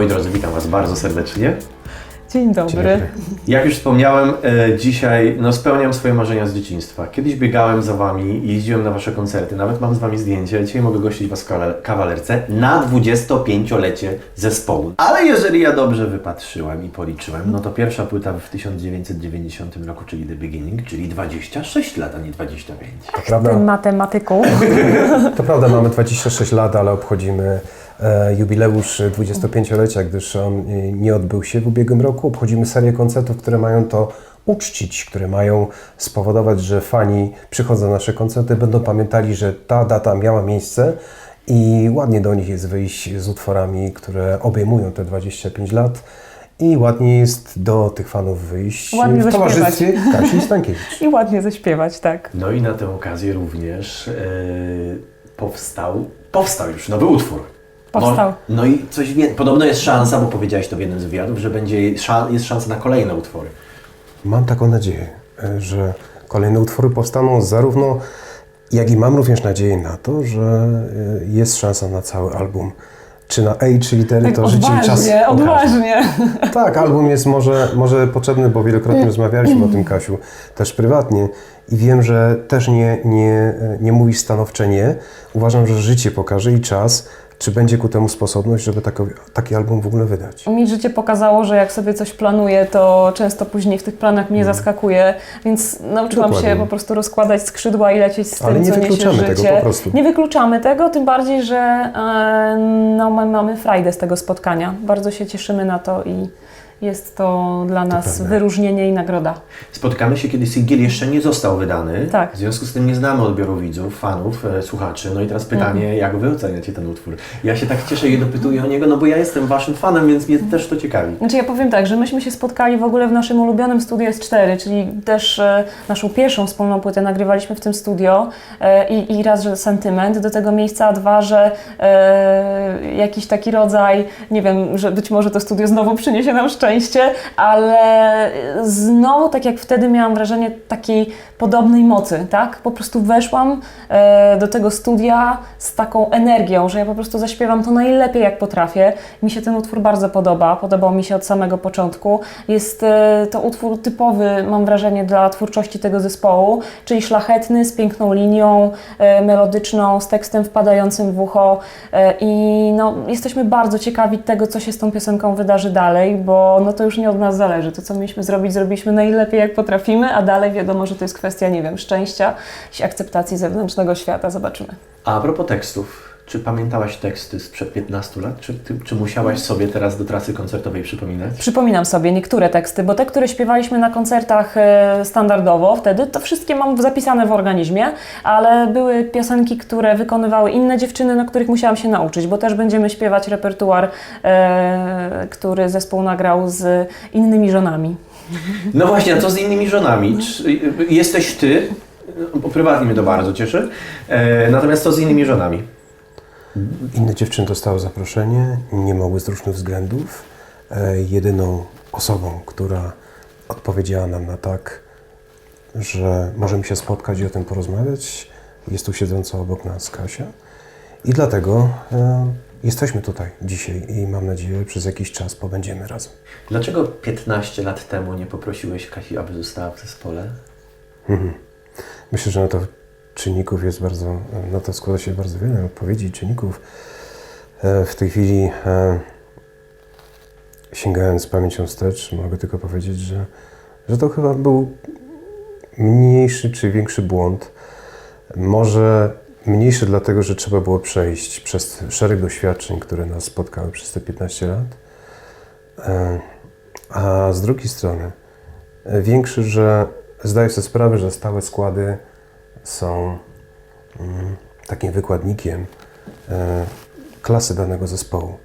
Moi drodzy, witam Was bardzo serdecznie. Dzień dobry. Jak już wspomniałem, e, dzisiaj no, spełniam swoje marzenia z dzieciństwa. Kiedyś biegałem za Wami, jeździłem na Wasze koncerty, nawet mam z Wami zdjęcie. Dzisiaj mogę gościć Was w kawale- kawalerce na 25-lecie zespołu. Ale jeżeli ja dobrze wypatrzyłem i policzyłem, no to pierwsza płyta w 1990 roku, czyli The Beginning, czyli 26 lat, a nie 25. To prawda, Tym matematyką. to prawda, mamy 26 lat, ale obchodzimy jubileusz 25-lecia, gdyż on e, nie odbył się w ubiegłym roku. Obchodzimy serię koncertów, które mają to uczcić, które mają spowodować, że fani przychodzą na nasze koncerty, będą pamiętali, że ta data miała miejsce i ładnie do nich jest wyjść z utworami, które obejmują te 25 lat. I ładnie jest do tych fanów wyjść Ładnie w zaśpiewać. towarzystwie Kasi Stankiewicz. I ładnie zaśpiewać, tak. No i na tę okazję również e, powstał, powstał już nowy utwór. Powstał. No, no i coś wie, podobno jest szansa, bo powiedziałeś to w jednym z wywiadów, że będzie szan, jest szansa na kolejne utwory. Mam taką nadzieję, e, że kolejne utwory powstaną zarówno, jak i mam również nadzieję na to, że e, jest szansa na cały album. Czy na A, czy litery, Tak to życie i czas odważnie, pokaże. odważnie. Tak, album jest może, może potrzebny, bo wielokrotnie rozmawialiśmy o tym, Kasiu, też prywatnie. I wiem, że też nie, nie, nie mówisz stanowcze nie. Uważam, że życie pokaże i czas, czy będzie ku temu sposobność, żeby tako, taki album w ogóle wydać. Mi życie pokazało, że jak sobie coś planuję, to często później w tych planach mnie zaskakuje, więc nauczyłam. Dokładnie. się po prostu rozkładać skrzydła i lecieć z tym, Ale nie co niesie wykluczamy życie. tego po prostu. Nie wykluczamy tego, tym bardziej, że e, no, my mamy frajdę z tego spotkania. Bardzo się cieszymy na to i jest to dla nas prawda. wyróżnienie i nagroda. Spotkamy się, kiedy singiel jeszcze nie został wydany. Tak. W związku z tym nie znamy odbioru widzów, fanów, e, słuchaczy. No i teraz pytanie, Mhm. jak Wy oceniacie ten utwór? Ja się tak cieszę i dopytuję o niego, no bo ja jestem Waszym fanem, więc mnie też to ciekawi. Znaczy ja powiem tak, że myśmy się spotkali w ogóle w naszym ulubionym studio S4, czyli też e, naszą pierwszą wspólną płytę nagrywaliśmy w tym studio e, i, i raz, że sentyment do tego miejsca, a dwa, że e, jakiś taki rodzaj, nie wiem, że być może to studio znowu przyniesie nam szczęście, ale znowu tak jak wtedy miałam wrażenie takiej podobnej mocy, tak? Po prostu weszłam e, do tego studia z taką energią, że ja po prostu zaśpiewam to najlepiej jak potrafię. Mi się ten utwór bardzo podoba, podobał mi się od samego początku. Jest e, to utwór typowy, mam wrażenie, dla twórczości tego zespołu, czyli szlachetny, z piękną linią e, melodyczną, z tekstem wpadającym w ucho i no, jesteśmy bardzo ciekawi tego, co się z tą piosenką wydarzy dalej, bo no, to już nie od nas zależy. To, co mieliśmy zrobić, zrobiliśmy najlepiej jak potrafimy, a dalej wiadomo, że to jest kwestia, nie wiem, szczęścia, akceptacji zewnętrznego świata. Zobaczymy. A propos tekstów, czy pamiętałaś teksty sprzed 15 lat? Czy, ty, czy musiałaś sobie teraz do trasy koncertowej przypominać? Przypominam sobie niektóre teksty, bo te, które śpiewaliśmy na koncertach e, standardowo wtedy, to wszystkie mam zapisane w organizmie, ale były piosenki, które wykonywały inne dziewczyny, na których musiałam się nauczyć, bo też będziemy śpiewać repertuar, e, który zespół nagrał z innymi żonami. No właśnie, a co z innymi żonami? Czy, jesteś Ty, prywatnie mnie to bardzo cieszy, e, natomiast co z innymi żonami? Inne dziewczyny dostały zaproszenie, nie mogły z różnych względów. E, jedyną osobą, która odpowiedziała nam na tak, że możemy się spotkać i o tym porozmawiać, jest tu siedząca obok nas Kasia. I dlatego e, jesteśmy tutaj dzisiaj i mam nadzieję, że przez jakiś czas pobędziemy razem. Dlaczego 15 lat temu nie poprosiłeś Kasi, aby została w zespole? Myślę, że na to czynników jest bardzo, na to składa się bardzo wiele odpowiedzi czynników. E, W tej chwili, e, sięgając pamięcią wstecz, mogę tylko powiedzieć, że, że to chyba był mniejszy czy większy błąd. Może mniejszy dlatego, że trzeba było przejść przez szereg doświadczeń, które nas spotkały przez te 15 lat. E, A z drugiej strony, większy, że zdaję sobie sprawę, że stałe składy są mm, takim wykładnikiem e, klasy danego zespołu,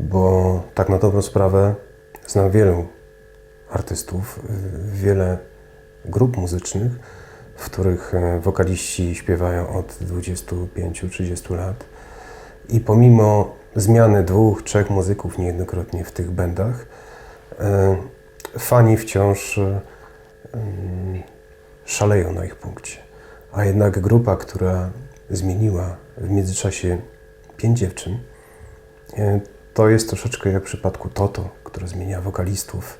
bo tak na dobrą sprawę znam wielu artystów, wiele grup muzycznych, w których e, wokaliści śpiewają od 25-30 lat i pomimo zmiany dwóch, trzech muzyków niejednokrotnie w tych bendach, e, fani wciąż mm, szaleją na ich punkcie. A jednak grupa, która zmieniła w międzyczasie pięć dziewczyn, e, to jest troszeczkę jak w przypadku Toto, która zmienia wokalistów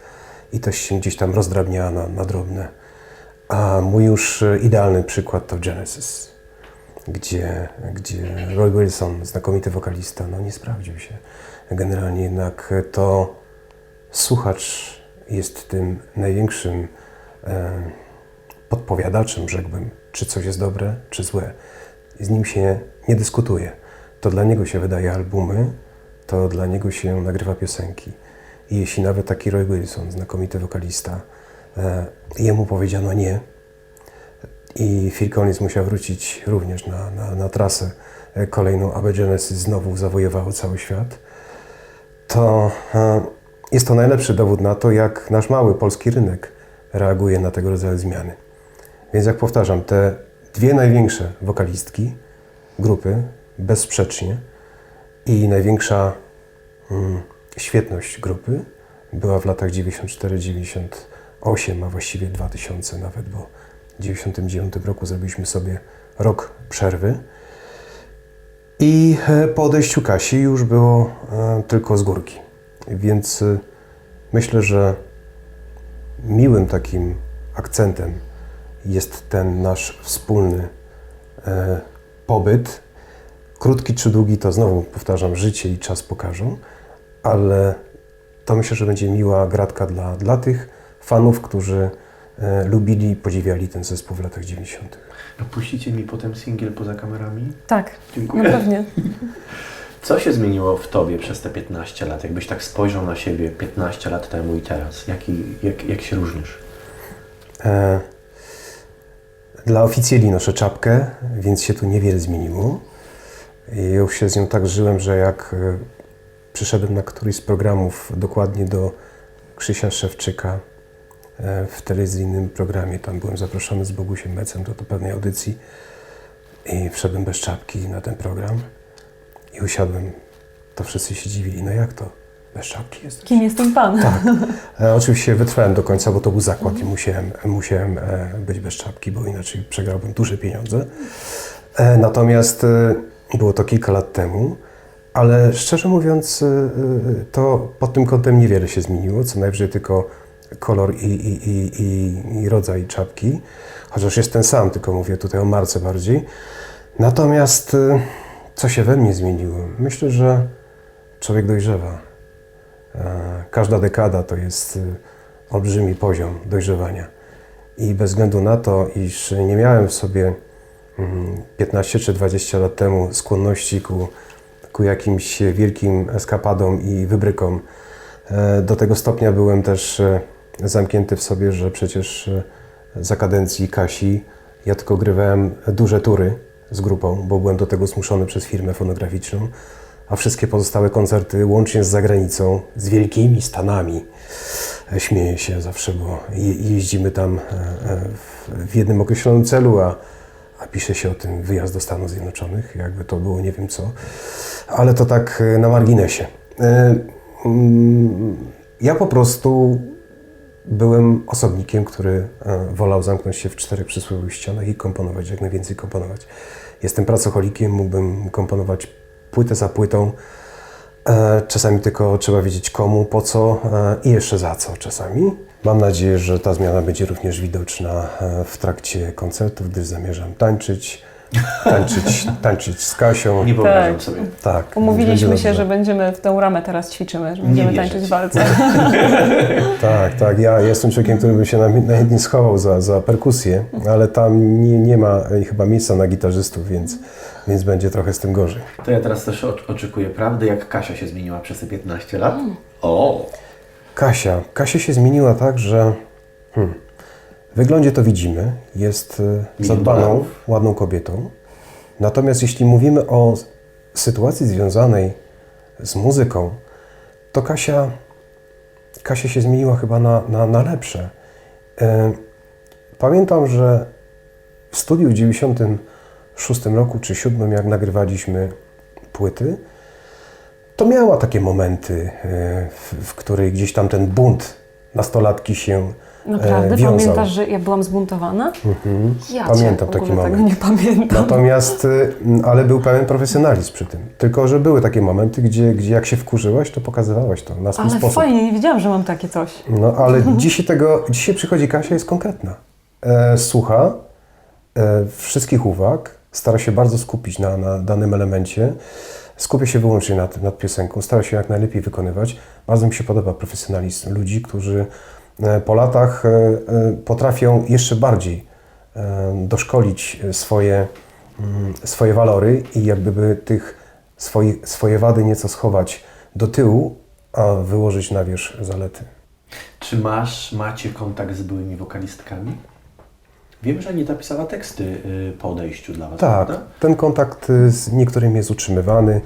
i też się gdzieś tam rozdrabnia na, na drobne. A mój już idealny przykład to Genesis, gdzie, gdzie Roy Wilson, znakomity wokalista, no nie sprawdził się. Generalnie jednak to słuchacz jest tym największym e, podpowiadaczem, rzekłbym, czy coś jest dobre, czy złe. Z nim się nie dyskutuje. To dla niego się wydaje albumy, to dla niego się nagrywa piosenki. I jeśli nawet taki Roy Wilson, znakomity wokalista, e, jemu powiedziano nie, i Phil Collins musiał wrócić również na, na, na trasę e, kolejną, aby Genesis znowu zawojowało cały świat, to e, jest to najlepszy dowód na to, jak nasz mały polski rynek reaguje na tego rodzaju zmiany. Więc jak powtarzam, te dwie największe wokalistki grupy, bezsprzecznie, i największa mm, świetność grupy była w latach 94-98, a właściwie 2000 nawet, bo w 99 roku zrobiliśmy sobie rok przerwy. I e, po odejściu Kasi już było e, tylko z górki. Więc e, myślę, że miłym takim akcentem jest ten nasz wspólny e, pobyt. Krótki czy długi, to znowu powtarzam, życie i czas pokażą, ale to myślę, że będzie miła gratka dla, dla tych fanów, którzy e, lubili i podziwiali ten zespół w latach 90. A puścicie mi potem singiel poza kamerami? Tak, Dziękuję. no pewnie. Co się zmieniło w Tobie przez te 15 lat? Jakbyś tak spojrzał na siebie 15 lat temu i teraz, Jaki, jak, jak się różnisz? E, Dla oficjeli noszę czapkę, więc się tu niewiele zmieniło. I już się z nią tak żyłem, że jak e, przyszedłem na któryś z programów dokładnie do Krzysia Szewczyka e, w telewizyjnym programie, tam byłem zaproszony z Bogusiem Mecem do, do pewnej audycji i wszedłem bez czapki na ten program. I usiadłem, to wszyscy się dziwili, no jak to, bez czapki jesteś? Kim jest ten pan? Tak. E, oczywiście wytrwałem do końca, bo to był zakład i musiałem, musiałem e, być bez czapki, bo inaczej przegrałbym duże pieniądze. E, natomiast e, było to kilka lat temu, ale szczerze mówiąc, e, e, to pod tym kątem niewiele się zmieniło, co najwyżej tylko kolor i, i, i, i, i rodzaj czapki, chociaż jest ten sam, tylko mówię tutaj o marce bardziej. Natomiast e, co się we mnie zmieniło? Myślę, że człowiek dojrzewa. E, Każda dekada to jest y, olbrzymi poziom dojrzewania. I bez względu na to, iż nie miałem w sobie mm, 15 czy 20 lat temu skłonności ku, ku jakimś wielkim eskapadom i wybrykom, e, do tego stopnia byłem też e, zamknięty w sobie, że przecież za kadencji Kasi ja tylko grywałem duże tury z grupą, bo byłem do tego zmuszony przez firmę fonograficzną a wszystkie pozostałe koncerty, łącznie z zagranicą, z wielkimi stanami. E, Śmieję się zawsze, bo je, jeździmy tam e, e, w, jednym określonym celu, a, a pisze się o tym wyjazd do Stanów Zjednoczonych, jakby to było nie wiem co, ale to tak na marginesie. Mm, Ja po prostu byłem osobnikiem, który wolał zamknąć się w czterech przysłowiowych ścianach i komponować, jak najwięcej komponować. Jestem pracocholikiem, mógłbym komponować płytę za płytą. E, Czasami tylko trzeba wiedzieć komu, po co e, i jeszcze za co czasami. Mam nadzieję, że ta zmiana będzie również widoczna e, w trakcie koncertów, gdyż zamierzam tańczyć, tańczyć, tańczyć z Kasią. Nie wyobrażam Tak. sobie. Tak. Umówiliśmy się, dobrze. że będziemy w tę ramę teraz ćwiczymy, że będziemy tańczyć walce. Tak, tak. Ja jestem człowiekiem, który by się naj- najchętniej schował za, za perkusję, ale tam nie, nie ma chyba miejsca na gitarzystów, więc, więc będzie trochę z tym gorzej. To ja teraz też oczekuję prawdy, jak Kasia się zmieniła przez te 15 lat. O! Kasia. Kasia się zmieniła tak, że hmm, w wyglądzie to widzimy, jest e, zadbaną, ładną kobietą. Natomiast jeśli mówimy o sytuacji związanej z muzyką, to Kasia, Kasia się zmieniła chyba na, na, na lepsze. E, Pamiętam, że w studiu w 96 roku czy 7, jak nagrywaliśmy płyty, to miała takie momenty, e, w, w której gdzieś tam ten bunt nastolatki się Naprawdę? e, wiązał. Pamiętasz, że ja byłam zbuntowana? Mhm. Ja Pamiętam cię taki moment. nie pamiętam. Natomiast, y, ale był pełen profesjonalizm przy tym. Tylko, że były takie momenty, gdzie, gdzie jak się wkurzyłaś, to pokazywałaś to na swój Ale sposób. fajnie, nie wiedziałam, że mam takie coś. No ale dzisiaj tego, dzisiaj przychodzi Kasia, jest konkretna. E, słucha e, wszystkich uwag, stara się bardzo skupić na, na danym elemencie, skupia się wyłącznie nad, nad piosenką, stara się jak najlepiej wykonywać. Bardzo mi się podoba profesjonalizm ludzi, którzy po latach e, e, potrafią jeszcze bardziej e, doszkolić swoje, mm, swoje walory i jakby by tych swoich, swoje wady nieco schować do tyłu, a wyłożyć na wierzch zalety. Czy masz, macie kontakt z byłymi wokalistkami? Wiem, że Anita pisała teksty y, po odejściu dla Was, Tak, prawda? ten kontakt y, z niektórymi jest utrzymywany.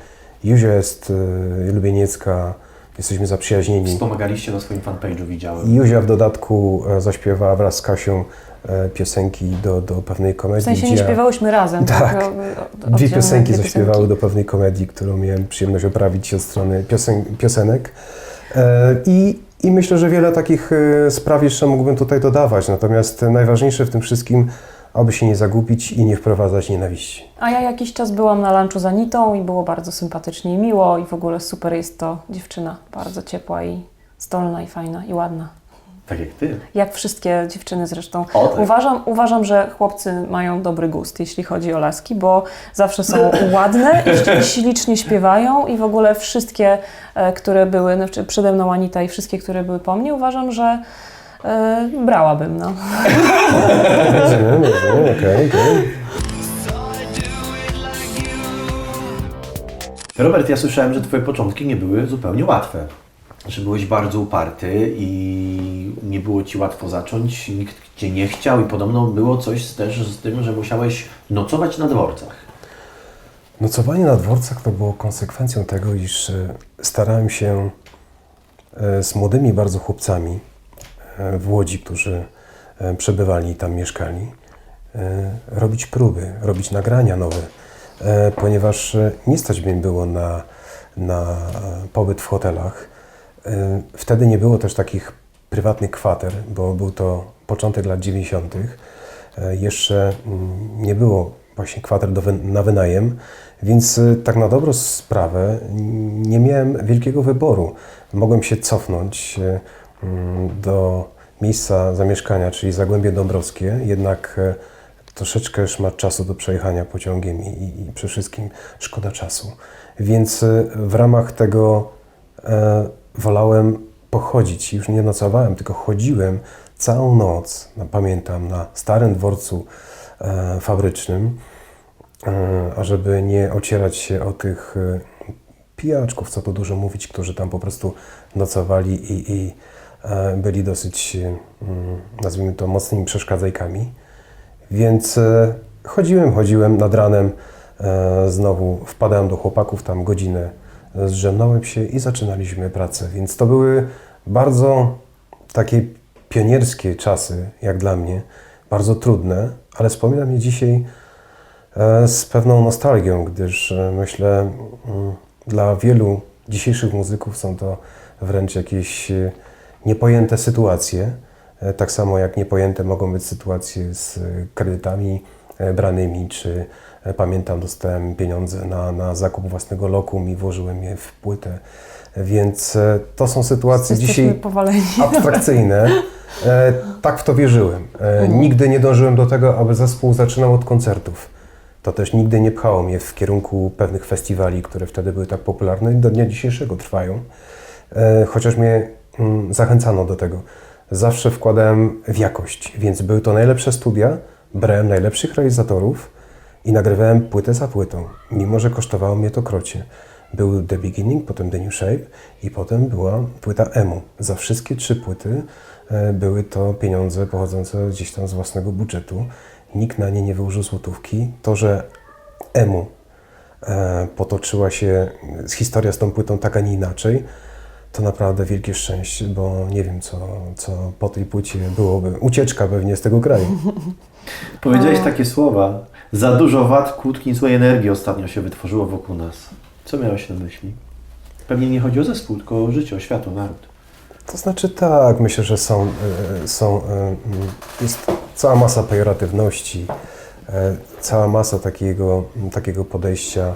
Józia jest y, lubieniecka, jesteśmy zaprzyjaźnieni. Wspomagaliście na swoim fanpage'u, widziałem. Józia w dodatku e, zaśpiewała wraz z Kasią e, piosenki do, do pewnej komedii. W sensie nie śpiewałyśmy razem. Tak. o- Dwie piosenki dwie zaśpiewały do pewnej komedii, którą miałem przyjemność oprawić od strony piosen piosenek. I, I myślę, że wiele takich spraw jeszcze mógłbym tutaj dodawać. Natomiast najważniejsze w tym wszystkim, aby się nie zagubić i nie wprowadzać nienawiści. A ja jakiś czas byłam na lunchu z Anitą i było bardzo sympatycznie i miło i w ogóle super jest to dziewczyna. Bardzo ciepła i zdolna i fajna i ładna. Tak jak Ty. Jak wszystkie dziewczyny zresztą. O, tak. Uważam, uważam, że chłopcy mają dobry gust, jeśli chodzi o laski, bo zawsze są ładne i ślicznie śpiewają i w ogóle wszystkie, e, które były, znaczy przede mną Anita i wszystkie, które były po mnie, uważam, że e, brałabym. No. Rozumiem, rozumiem, okej, okej. Robert, ja słyszałem, że Twoje początki nie były zupełnie łatwe. Że byłeś bardzo uparty i nie było Ci łatwo zacząć, nikt Cię nie chciał i podobno było coś z- też z tym, że musiałeś nocować na dworcach. Nocowanie na dworcach to było konsekwencją tego, iż e, starałem się e, z młodymi bardzo chłopcami w Łodzi, którzy e, przebywali i tam mieszkali, e, robić próby, robić nagrania nowe, e, ponieważ e, nie stać mnie było na, na e, pobyt w hotelach. E, Wtedy nie było też takich prywatnych kwater, bo był to początek lat 90. E, Jeszcze mm, nie było właśnie kwater do na wynajem, więc e, tak na dobrą sprawę nie miałem wielkiego wyboru. Mogłem się cofnąć e, do miejsca zamieszkania, czyli Zagłębie Dąbrowskie, jednak e, troszeczkę szmat czasu do przejechania pociągiem i, i, przede wszystkim szkoda czasu. Więc e, w ramach tego e, wolałem pochodzić. Już nie nocowałem, tylko chodziłem całą noc, no, pamiętam, na starym dworcu e, fabrycznym, e, ażeby nie ocierać się o tych e, pijaczków, co tu dużo mówić, którzy tam po prostu nocowali i, i byli dosyć, e, mm, nazwijmy to, mocnymi przeszkadzajkami. Więc e, chodziłem, chodziłem nad ranem, e, znowu wpadałem do chłopaków, tam godzinę e, zrzemnąłem się i zaczynaliśmy pracę. Więc to były bardzo takie pionierskie czasy, jak dla mnie, bardzo trudne, ale wspominam je dzisiaj e, z pewną nostalgią, gdyż e, myślę, mm, dla wielu dzisiejszych muzyków są to wręcz jakieś e, niepojęte sytuacje. E, Tak samo jak niepojęte mogą być sytuacje z kredytami e, branymi, czy e, pamiętam, dostałem pieniądze na, na zakup własnego lokum i włożyłem je w płytę. Więc to są sytuacje Jesteśmy dzisiaj powaleni. abstrakcyjne. Tak w to wierzyłem. E, nigdy nie dążyłem do tego, aby zespół zaczynał od koncertów. To też nigdy nie pchało mnie w kierunku pewnych festiwali, które wtedy były tak popularne i do dnia dzisiejszego trwają. Chociaż mnie zachęcano do tego. Zawsze wkładałem w jakość, więc były to najlepsze studia, brałem najlepszych realizatorów i nagrywałem płytę za płytą, mimo że kosztowało mnie to krocie. Był The Beginning, potem The New Shape i potem była płyta Emu. Za wszystkie trzy płyty e, były to pieniądze pochodzące gdzieś tam z własnego budżetu. Nikt na nie nie wyłożył złotówki. To, że Emu e, potoczyła się historia z tą płytą tak, a nie inaczej, to naprawdę wielkie szczęście, bo nie wiem, co, co po tej płycie byłoby. Ucieczka pewnie z tego kraju. Powiedziałeś takie słowa. Za dużo wad, kłótni, złej energii ostatnio się wytworzyło wokół nas. Co miałeś na myśli? Pewnie nie chodzi o zespół, tylko o życie, o świat, o naród. To znaczy tak, myślę, że są, e, są e, mm, jest cała masa pejoratywności, e, cała masa takiego, takiego podejścia,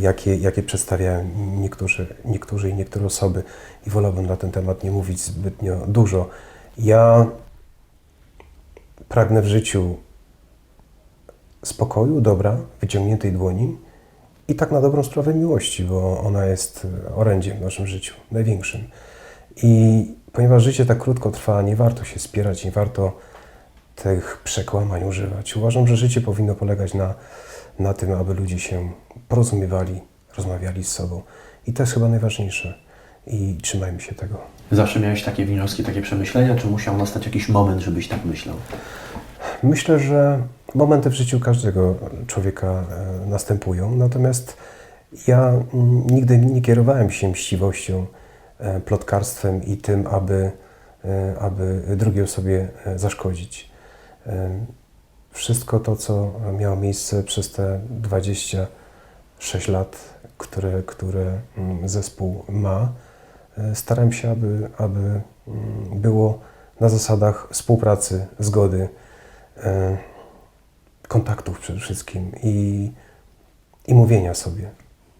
jakie, jakie przedstawiają niektórzy, niektórzy i niektóre osoby i wolałbym na ten temat nie mówić zbytnio dużo. Ja pragnę w życiu spokoju, dobra, wyciągniętej dłoni i tak na dobrą sprawę miłości, bo ona jest orędziem w naszym życiu, największym. I ponieważ życie tak krótko trwa, nie warto się spierać, nie warto tych przekłamań używać. Uważam, że życie powinno polegać na, na tym, aby ludzie się porozumiewali, rozmawiali z sobą. I to jest chyba najważniejsze. I trzymajmy się tego. Zawsze miałeś takie wnioski, takie przemyślenia, czy musiał nastać jakiś moment, żebyś tak myślał? Myślę, że momenty w życiu każdego człowieka e, następują, natomiast ja mm, nigdy nie kierowałem się mściwością, e, plotkarstwem i tym, aby, e, aby drugiej osobie zaszkodzić. Wszystko to, co miało miejsce przez te 26 lat, które, które mm, zespół ma, e, staram się, aby, aby mm, było na zasadach współpracy, zgody, e, kontaktów przede wszystkim i, i mówienia sobie.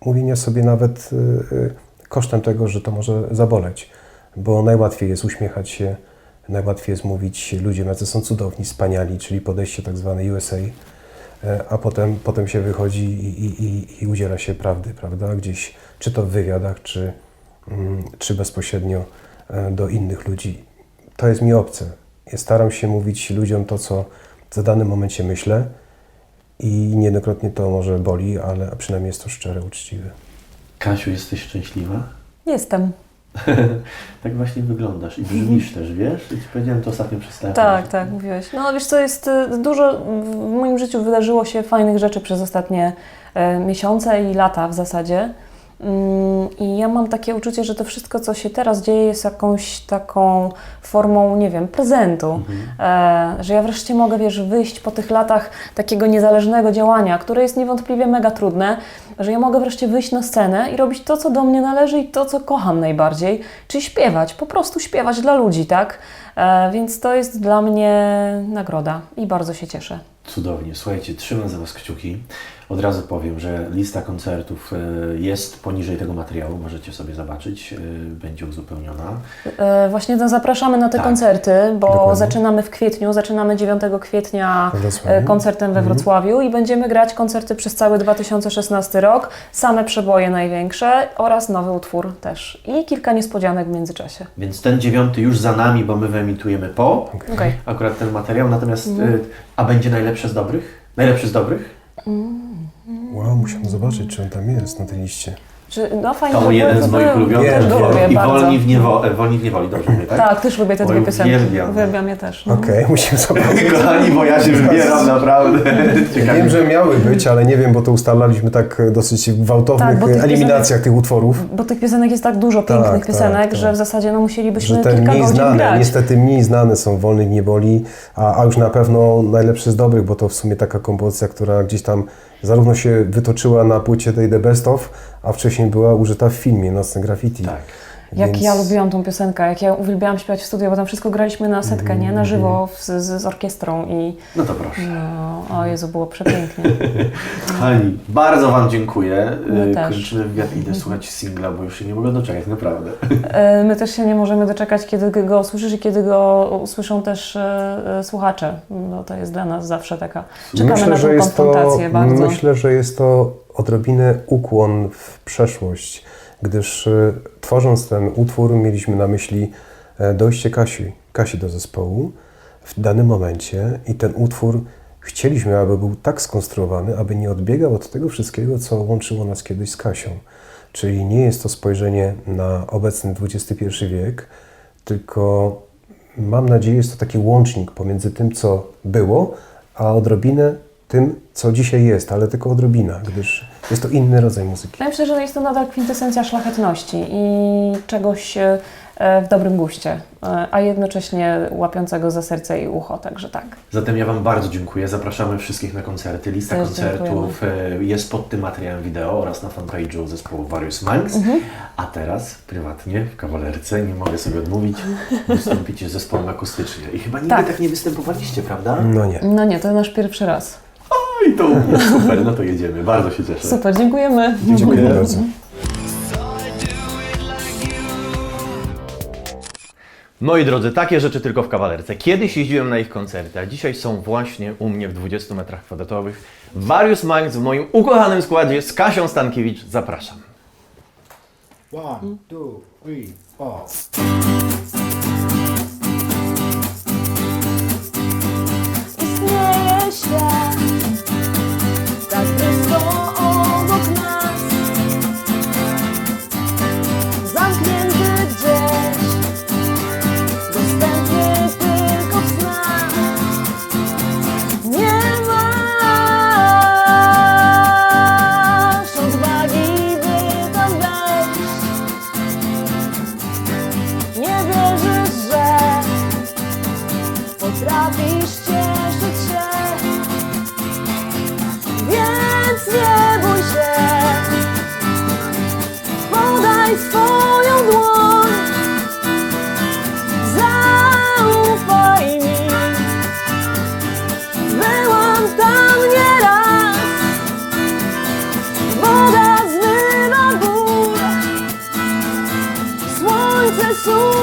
Mówienia sobie nawet e, kosztem tego, że to może zaboleć, bo najłatwiej jest uśmiechać się, najłatwiej jest mówić ludziom, jacy są cudowni, wspaniali, czyli podejście tak zwane USA, e, a potem, potem się wychodzi i, i, i, udziela się prawdy, prawda, gdzieś, czy to w wywiadach, czy, mm, czy bezpośrednio e, do innych ludzi. To jest mi obce. Ja staram się mówić ludziom to, co w danym momencie myślę i niejednokrotnie to może boli, ale przynajmniej jest to szczere, uczciwe. Kasiu, jesteś szczęśliwa? Jestem. tak właśnie wyglądasz i brzmisz też, wiesz? I ci powiedziałem to ostatnio przez telefon. Tak, tak, mówiłeś. No wiesz co, jest y, dużo, w moim życiu wydarzyło się fajnych rzeczy przez ostatnie e, miesiące i lata w zasadzie. Mm, I ja mam takie uczucie, że to wszystko, co się teraz dzieje, jest jakąś taką formą, nie wiem, prezentu. E, że ja wreszcie mogę, wiesz, wyjść po tych latach takiego niezależnego działania, które jest niewątpliwie mega trudne, że ja mogę wreszcie wyjść na scenę i robić to, co do mnie należy i to, co kocham najbardziej, czyli śpiewać, po prostu śpiewać dla ludzi, tak? E, więc to jest dla mnie nagroda i bardzo się cieszę. Cudownie. Słuchajcie, trzymam za Was kciuki. Od razu powiem, że lista koncertów e, jest poniżej tego materiału, możecie sobie zobaczyć, e, będzie uzupełniona. E, Właśnie no, zapraszamy na te Tak. koncerty, bo Dokładnie. zaczynamy w kwietniu, zaczynamy 9 kwietnia Wrocławiu. koncertem we Wrocławiu i będziemy grać koncerty przez cały 2016 rok, same przeboje największe oraz nowy utwór też i kilka niespodzianek w międzyczasie. Więc ten dziewiąty już za nami, bo my wyemitujemy po Okej. akurat ten materiał. Natomiast, Mhm. a będzie najlepsze z dobrych? Najlepszy z dobrych? Wow, musiałem zobaczyć, czy on tam jest na tej liście. Czy, no fajnie, To by jeden był, z moich był. ulubionych. Też go Wiem, lubię I bardzo. wolni w, niewo- e, wolni w niewoli, dobrze mówię, tak? Tak, też lubię te dwie piosenki. uwielbiam. Uwielbiam je też. No. Okej, musimy zobaczyć. Kochani, bo ja się wybieram naprawdę. Ciekawie. wiem, że miały być, ale nie wiem, bo to ustalaliśmy tak e, dosyć w gwałtownych Tak, bo tych eliminacjach tych utworów, Bo tych piosenek jest tak dużo pięknych Tak, tak, piosenek, tak. że w zasadzie no, musielibyśmy że te kilka mniej godzin znane, grać. niestety mniej znane są Wolnych nie boli, a, a już na pewno najlepszy z dobrych, bo to w sumie taka kompozycja, która gdzieś tam zarówno się wytoczyła na płycie tej The Best Of, a wcześniej była użyta w filmie Nocne Graffiti. Tak. Jak Więc- ja lubiłam tą piosenkę, jak ja uwielbiałam śpiewać w studio, bo tam wszystko graliśmy na setkę, nie? Mhm, Na żywo w, z, z orkiestrą i No to proszę. no, o Jezu, było przepięknie. Kochani, bardzo Wam dziękuję. My Y, też. Kończymy wywiad, idę słuchać singla, bo już się nie mogę doczekać, naprawdę. E, My też się nie możemy doczekać, kiedy go usłyszysz i kiedy go usłyszą też e, słuchacze. No, to jest dla nas zawsze taka... Czekamy Myślę, na tą jest to, konfrontację bardzo. Myślę, że jest to odrobinę ukłon w przeszłość, gdyż e, tworząc ten utwór mieliśmy na myśli e, dojście Kasi, Kasi do zespołu w danym momencie i ten utwór chcieliśmy, aby był tak skonstruowany, aby nie odbiegał od tego wszystkiego, co łączyło nas kiedyś z Kasią. Czyli nie jest to spojrzenie na obecny XXI wiek, tylko mam nadzieję, jest to taki łącznik pomiędzy tym, co było, a odrobinę tym, co dzisiaj jest, ale tylko odrobina, gdyż jest to inny rodzaj muzyki. Ja myślę, że jest to nadal kwintesencja szlachetności i czegoś, e, e, w dobrym guście, e, a jednocześnie łapiącego za serce i ucho, także tak. Zatem ja Wam bardzo dziękuję. Zapraszamy wszystkich na koncerty. Lista Też koncertów e, jest pod tym materiałem wideo oraz na fanpage'u zespołu Various Minds. Mhm. A teraz prywatnie w kawalerce, nie mogę sobie odmówić, wystąpicie z zespołem akustycznie. I chyba nigdy tak, Tak. nie występowaliście, prawda? No nie. No nie, to nasz pierwszy raz. No i to super, no to jedziemy. Bardzo się cieszę. Super, dziękujemy. Dziękuję bardzo. Moi drodzy, takie rzeczy tylko w kawalerce. Kiedyś jeździłem na ich koncerty, a dzisiaj są właśnie u mnie w 20 metrach kwadratowych. Various Minds w moim ukochanym składzie z Kasią Stankiewicz. Zapraszam. One, two, three, four.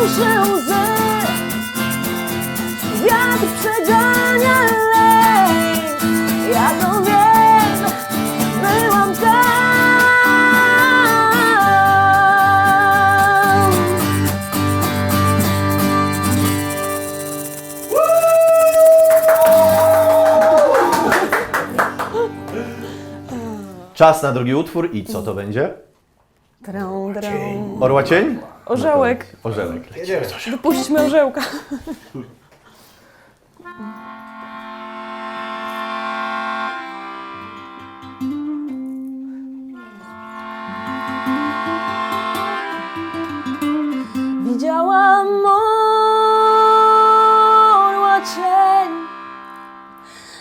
Suszy łzy. Wiatr przegania lęk Ja to wiem Byłam tam Czas na drugi utwór i co to będzie? Drą, drą. Orła cień? Orzełek. Orzełek. Wypuśćmy orzełka. Widziałam orła cień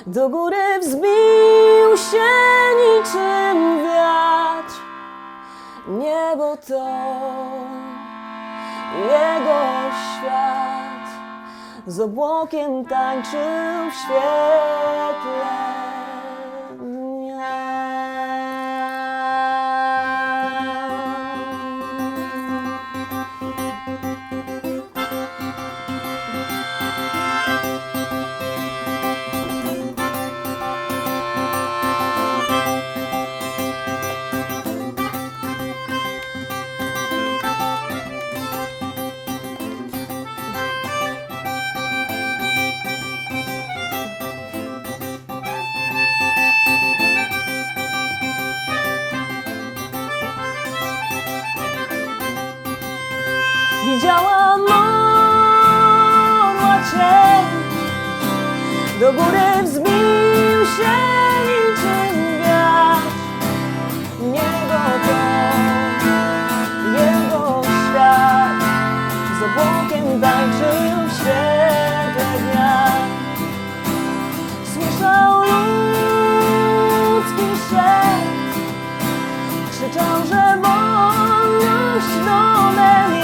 Do góry wzbił się niczym wiatr Niebo to jego świat z obłokiem tańczył w świetle Widziałam orła cień Do góry wzbił się niczym wiatr. Niebo to jego świat. Z obłokiem tańczył w świetle dnia. Słyszał ludzki szept Krzyczał, że wolność jest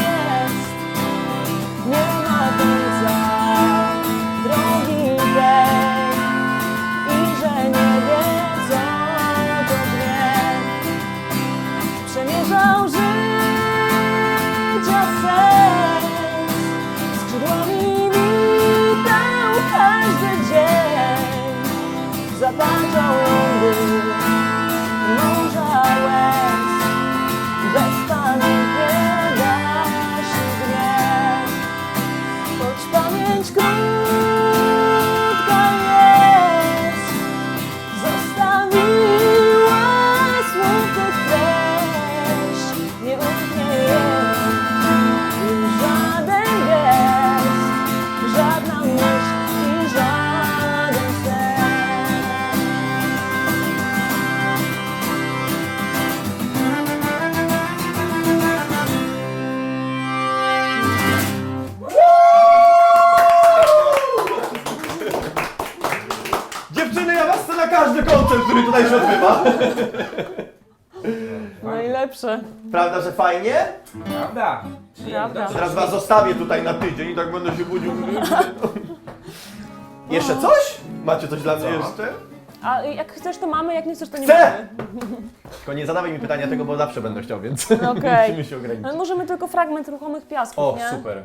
zobaczymy, tutaj się odbywa. Najlepsze. Prawda, że fajnie? Prawda? Prawda. Teraz was zostawię tutaj na tydzień i tak będę się budził. Jeszcze coś? Macie coś dla mnie jeszcze? A jak chcesz, to mamy, jak nie chcesz, to nie Chcę! mamy. Tylko nie zadawaj mi pytania tego, bo zawsze będę chciał, więc Okej. musimy się ograniczyć. Ale możemy tylko fragment ruchomych piasków, O, nie? super.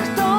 хто.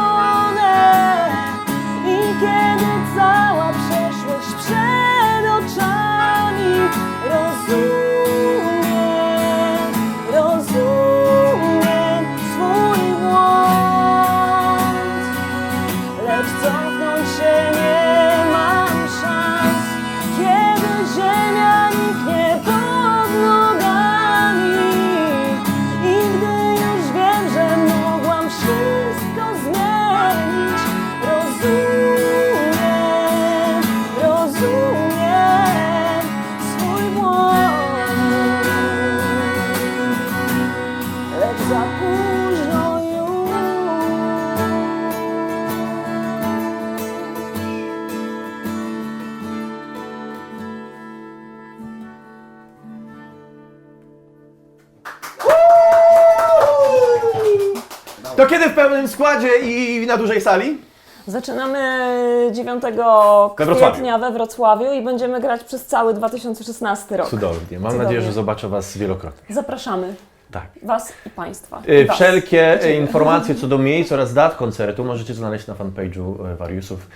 To kiedy w pełnym składzie i na dużej sali? Zaczynamy 9 We Wrocławiu. kwietnia we Wrocławiu i będziemy grać przez cały 2016 rok. Cudownie. Mam Cudownie. nadzieję, że zobaczę Was wielokrotnie. Zapraszamy Tak. Was i Państwa. Y, I was. Wszelkie y, informacje co do miejsc oraz dat koncertu możecie znaleźć na fanpage'u y, Wariusów,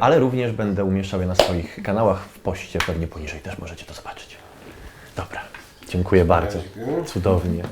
ale również będę umieszczał je na swoich kanałach w poście, pewnie poniżej też możecie to zobaczyć. Dobra, dziękuję bardzo. Cudownie.